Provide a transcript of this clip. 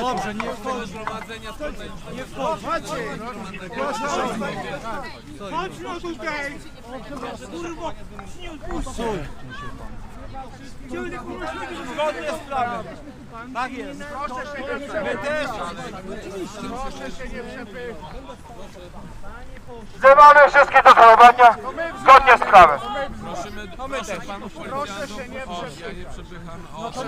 Dobrze, nie wchodź. Nie wchodź. Chodź no tutaj. Kurwa, nie odpuszczaj. Zgodnie z planem. Tak jest. Proszę się nie też. Proszę się nie przepychać. Wzywamy wszystkich do zachowania zgodnie z prawem. Proszę się nie przepychać.